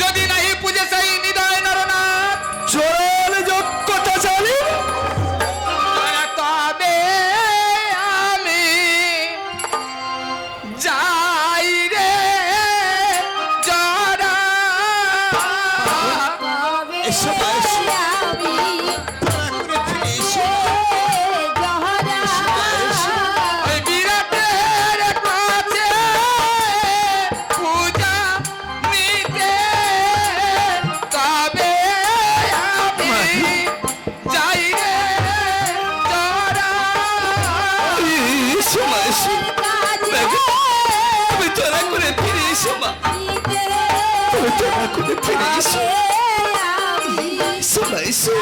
যদি নাহি পূজে চাই নিদয় নরনাথ। সরল যোগ্যতা চালি। তবে আমি যাই রে জরা? এসো মা এসো তুমি তোরা করে ফিরে এসো মা। তুমি তোরা করে ফিরে এসো। এসো মা এসো